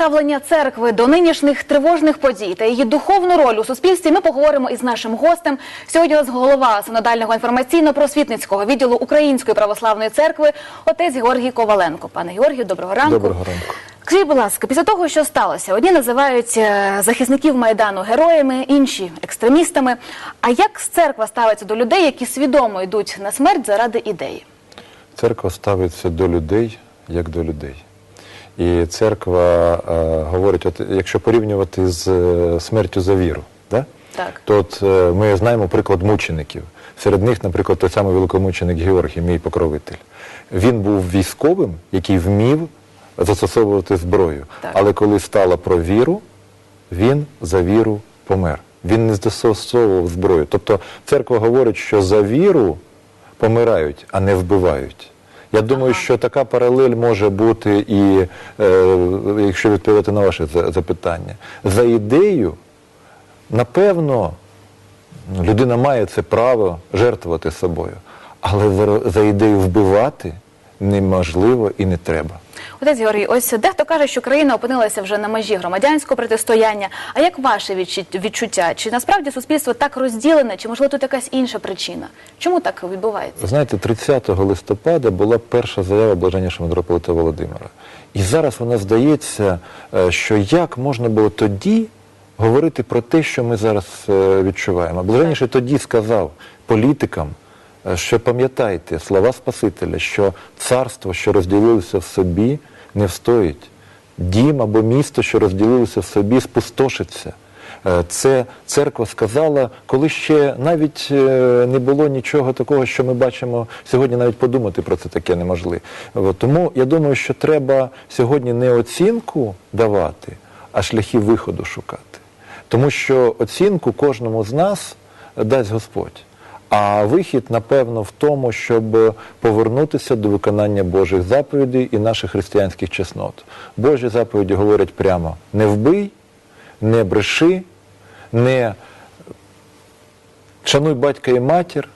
ставлення церкви до нинішніх тривожних подій та її духовну роль у суспільстві ми поговоримо із нашим гостем. Сьогодні у нас голова синодального інформаційно-просвітницького відділу Української православної церкви, отець Георгій Коваленко. Пане Георгію, доброго ранку. Доброго ранку. Скажіть, будь ласка, після того, що сталося, одні називають е, захисників майдану героями, інші екстремістами. А як церква ставиться до людей, які свідомо йдуть на смерть заради ідеї? Церква ставиться до людей як до людей. І церква е, говорить, от якщо порівнювати з е, смертю за віру, да? Так. то от, е, ми знаємо приклад мучеників. Серед них, наприклад, той самий великомученик Георгій, мій покровитель. Він був військовим, який вмів застосовувати зброю. Так. Але коли стало про віру, він за віру помер. Він не застосовував зброю. Тобто церква говорить, що за віру помирають, а не вбивають. Я думаю, що така паралель може бути і, е, якщо відповідати на ваше запитання, за ідею, напевно, людина має це право жертвувати собою, але за ідею вбивати неможливо і не треба. Отець Георгій, ось дехто каже, що країна опинилася вже на межі громадянського протистояння. А як ваше відчуття? Чи насправді суспільство так розділене, чи можливо тут якась інша причина? Чому так відбувається? Знаєте, 30 листопада була перша заява блаженнішого митрополита Володимира. І зараз вона здається, е, що як можна було тоді говорити про те, що ми зараз е, відчуваємо. Блаженніший тоді сказав політикам, е, що пам'ятайте слова Спасителя, що царство, що розділилося в собі, не встоїть. Дім або місто, що розділилося в собі, спустошиться. Е, Це церква сказала, коли ще навіть е, не було нічого такого, що ми бачимо сьогодні, навіть подумати про це таке неможливо. Тому я думаю, що треба сьогодні не оцінку давати, а шляхи виходу шукати. Тому що оцінку кожному з нас дасть Господь. А вихід, напевно, в тому, щоб повернутися до виконання Божих заповідей і наших християнських чеснот. Божі заповіді говорять прямо: не вбий, не бреши, не шануй батька і матір,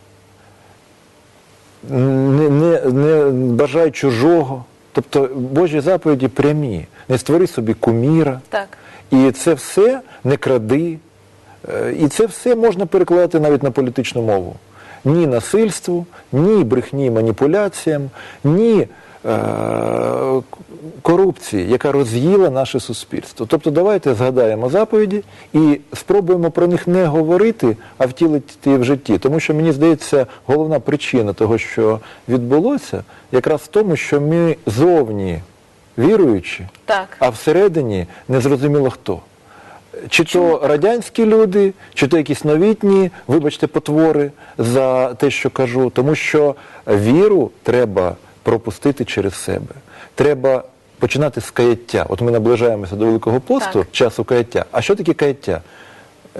не, не, не бажай чужого. Тобто Божі заповіді прямі. Не створи собі куміра. Так. І це все не кради. Е, І це все можна перекладати навіть на політичну мову. Ні насильству, ні брехні маніпуляціям, ні е, корупції, яка роз'їла наше суспільство. Тобто давайте згадаємо заповіді і спробуємо про них не говорити, а втілити в житті. Тому що мені здається, головна причина того, що відбулося, якраз в тому, що ми зовні віруючі, Так. а всередині незрозуміло хто. Чи то радянські люди, чи то якісь новітні, вибачте, потвори за те, що кажу, тому що віру треба пропустити через себе. Треба починати з каяття. От ми наближаємося до Великого посту, Так. часу каяття. А що таке каяття?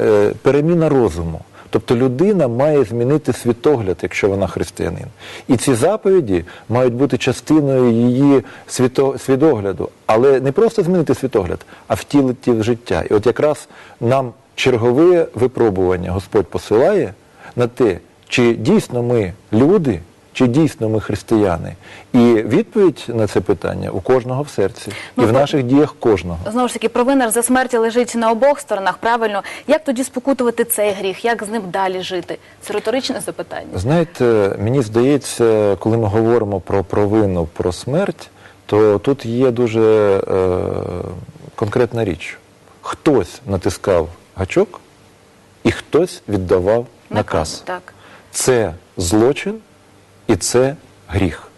Е, переміна розуму. Тобто людина має змінити світогляд, якщо вона християнин. І ці заповіді мають бути частиною її світо, свідогляду. Але не просто змінити світогляд, а втілити в життя. І от якраз нам чергове випробування Господь посилає на те, чи дійсно ми люди, чи дійсно ми християни. І відповідь на це питання у кожного в серці, Ну, і в наших діях кожного. Знову ж таки, провина за смерті лежить на обох сторонах. Правильно, як тоді спокутувати цей гріх? Як з ним далі жити? Це риторичне запитання. Знаєте, мені здається, коли ми говоримо про провину, про смерть, то тут є дуже е, конкретна річ. Хтось натискав гачок і хтось віддавав наказ. Так. Це злочин і це гріх.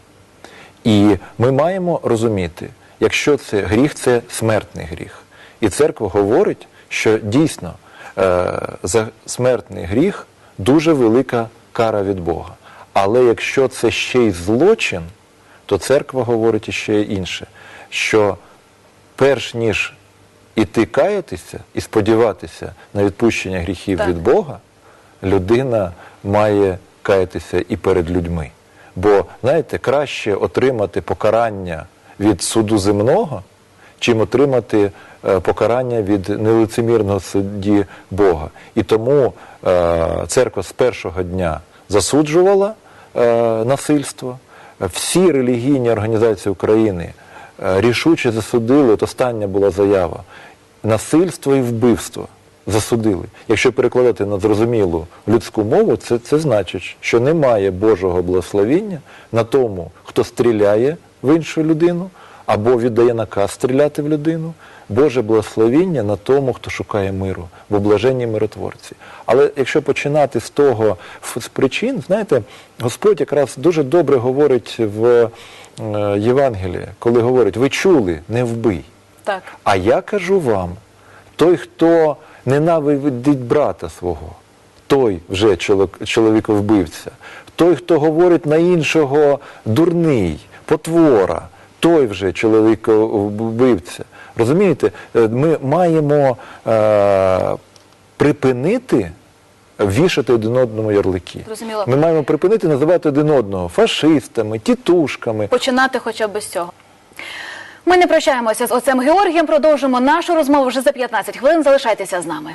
І ми маємо розуміти, якщо це гріх, це смертний гріх. І церква говорить, що дійсно е, за смертний гріх дуже велика кара від Бога. Але якщо це ще й злочин, то церква говорить іще інше, що перш ніж іти каятися і сподіватися на відпущення гріхів Так. від Бога, людина має каятися і перед людьми. Бо, знаєте, краще отримати покарання від суду земного, чим отримати е, покарання від нелицемірного судді Бога. І тому е, церква з першого дня засуджувала е, насильство. Всі релігійні організації України рішуче засудили, от остання була заява, насильство і вбивство засудили. Якщо перекладати на зрозумілу людську мову, це, це значить, що немає Божого благословіння на тому, хто стріляє в іншу людину або віддає наказ стріляти в людину. Боже благословіння на тому, хто шукає миру, бо блаженні миротворці. Але якщо починати з того з причин, знаєте, Господь якраз дуже добре говорить в е, Євангелії, коли говорить, ви чули, не вбий. Так. А я кажу вам, той, хто ненавидить брата свого, той вже чоло- чоловіковбивця, той, хто говорить на іншого дурний, потвора, той вже чоловіковбивця. Розумієте, Е, ми маємо е, припинити вішати один одному ярлики. Зрозуміло. Ми маємо припинити називати один одного фашистами, тітушками. Починати хоча б з цього. Ми не прощаємося з отцем Георгієм. Продовжимо нашу розмову вже за 15 хвилин. Залишайтеся з нами.